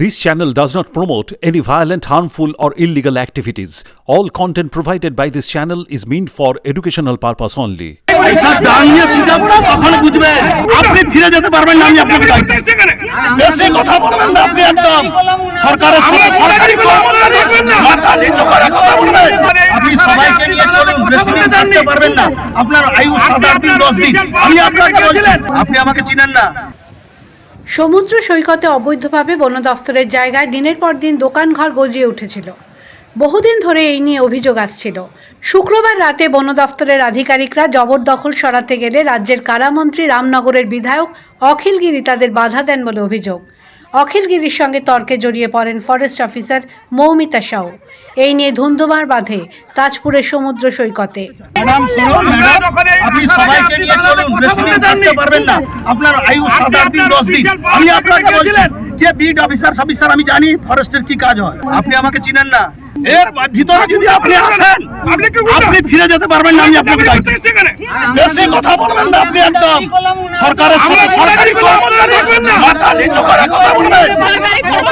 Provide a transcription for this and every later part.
This channel does not promote any violent, harmful, or illegal activities. All content provided by this channel is meant for educational purpose only. পয়সা দান নিয়ে পূজা করো তখন বুঝবেন আপনি ফিরে যেতে পারবেন না আমি আপনাকে। বেশি কথা বলবেন না আপনি একদম। সরকারের সাথে সরকারি মাথা নিচু করে কথা বলবেন আপনি সবাইকে নিয়ে চলুন বেশি দিন থাকতে পারবেন না। আপনার আয়ু সাত আট দিন দশ দিন। আমি আপনাকে বলছি আপনি আমাকে চিনেন না। সমুদ্র সৈকতে অবৈধভাবে বন দফতরের জায়গায় দিনের পর দিন দোকানঘর গজিয়ে উঠেছিল। বহুদিন ধরে এই নিয়ে অভিযোগ আসছিল। শুক্রবার রাতে বন দফতরের আধিকারিকরা জবরদখল সরাতে গেলে রাজ্যের কারামন্ত্রী রামনগরের বিধায়ক অখিলগিরি তাদের বাধা দেন বলে অভিযোগ। অখিলগিরির সঙ্গে তর্কে জড়িয়ে পড়েন ফরেস্ট অফিসার মৌমিতা সাউ। এই নিয়ে ধুন্ধুমার বাঁধে তাজপুরের সমুদ্র সৈকতে। ম্যাডাম শুনুন ম্যাডাম আপনি সবাইকে নিয়ে চলুন বেশি দিন থাকতে পারবেন না। আপনার আয়ু সাত আট দিন দশ দিন। আমি আপনাকে বলছি যে বিড অফিসার অফিসার আমি জানি ফরেস্টের কি কাজ হয়। আপনি আমাকে চিনেন না। এর ভিতরে যদি আপনি আসেন আপনি ফিরে যেতে পারবেন না আমি আপনাকে। বেশি কথা বলবেন না আপনি একদম। সরকারের সাথে সরকারি কর্মচারী। মাথা নিচু করে কথা বলবেন।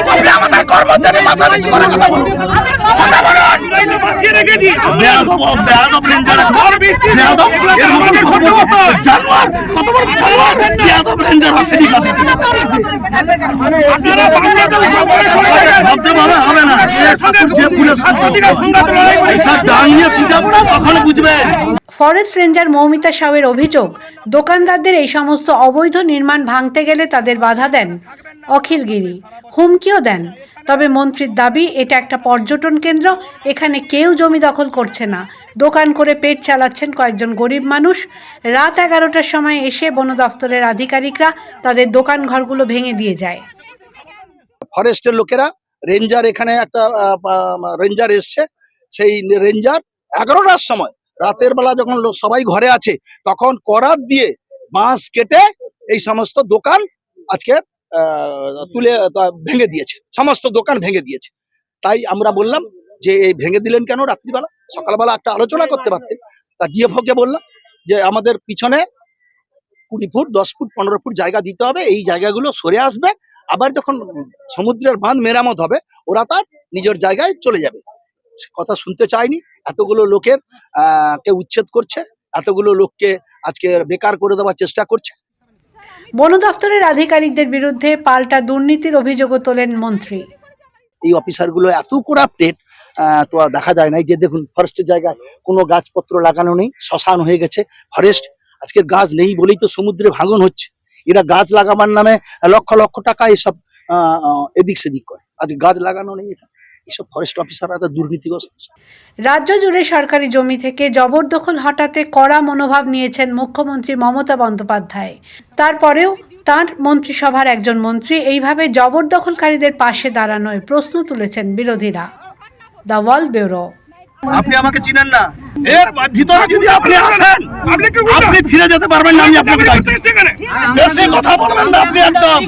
আপনি আমাদের কর্মচারী মাথা নিচু করে কথা বলুন। কথা বলুন। জানোয়ার কত বড় জানোয়ার। বেয়াদব রেঞ্জার আসেনি কাছে হবে না। যে তখন বুঝবেন ফরেস্ট রেঞ্জার মৌমিতা সাউয়ের অভিযোগ, দোকানদারদের এই সমস্ত অবৈধ নির্মাণ ভাঙতে গেলে তাদের বাধা দেন অখিলগিরি হুমকিও দেন। তবে মন্ত্রীর দাবি, এটা একটা পর্যটন কেন্দ্র, এখানে কেউ জমি দখল করছে না। দোকান করে পেট চালাচ্ছেন কয়েকজন গরিব মানুষ। রাত এগারোটার সময় এসে বন দফতরের আধিকারিকরা তাদের দোকান ঘরগুলো ভেঙে দিয়ে যায়। ফরেস্টের লোকেরা, রেঞ্জার এখানে একটা রেঞ্জার এসছে, সেই রেঞ্জার এগারোটার সময় রাতের বেলা যখন সবাই ঘরে আছে, তখন করাত দিয়ে বাঁশ কেটে এই সমস্ত দোকান আজকে তুলে ভেঙে দিয়েছে। সমস্ত দোকান ভেঙে দিয়েছে। তাই আমরা বললাম যে, এই ভেঙে দিলেন কেন রাত্রিবেলা? সকালবেলা একটা আলোচনা করতে পারতেন। তা ডিএফওকে বললাম যে, আমাদের পিছনে কুড়ি ফুট, দশ ফুট, পনেরো ফুট জায়গা দিতে হবে। এই জায়গাগুলো সরে আসবে। আবার যখন সমুদ্রের বাঁধ মেরামত হবে, ওরা তার নিজের জায়গায় চলে যাবে। কথা শুনতে চায়নি এতগুলো লোকের কে উচ্ছেদ করছে এতগুলো লোককে আজকে বেকার করে দেওয়ার চেষ্টা করছে। বন দফতরের আধিকারিকদের বিরুদ্ধে পাল্টা দুর্নীতির অভিযোগও তোলেন মন্ত্রী। এই অফিসারগুলো এত করাপ্টেড তো দেখা যায় না। এই যে দেখুন ফরেস্টের জায়গায় কোনো গাছপত্র লাগানো নেই শ্মশান হয়ে গেছে ফরেস্ট। আজকের গাছ নেই বলেই তো সমুদ্রে ভাঙন হচ্ছে। এরা গাছ লাগাবার নামে লক্ষ লক্ষ টাকা এসব এদিক সেদিক করে। আজ গাছ লাগানো নেই এখানে। এইসব ফরেস্ট অফিসাররা দুর্নীতিগ্রস্ত। রাজ্য জুড়ে সরকারি জমি থেকে জবরদখল হটাতে কড়া মনোভাব নিয়েছেন মুখ্যমন্ত্রী মমতা বন্দ্যোপাধ্যায়। তারপরেও তার মন্ত্রিসভার একজন মন্ত্রী এইভাবে জবরদখলকারীদের পাশে দাঁড়ানোয় প্রশ্ন তুলেছেন বিরোধীরা। The world bureau. আপনি আমাকে চিনেন না। এর ভিতরে যদি আপনি আসেন আপনি কি আপনি ফিরে যেতে পারবেন না আমি আপনাকে। বেশি কথা বলবেন না আপনি একদম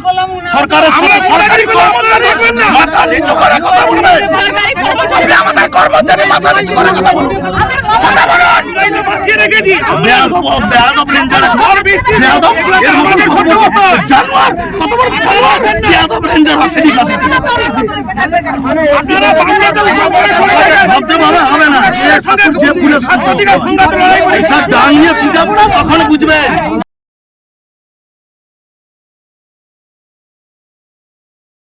সরকারের সাথে সরকারি কর্মচারী মাথা নিচু করে কথা বলবেন আপনি আমাদের কর্মচারী মাথা নিচু করে কথা বলুন কথা বলুন না যে সন্তুষ্ট পয়সা নিয়ে পূজা করো তখন বুঝবেন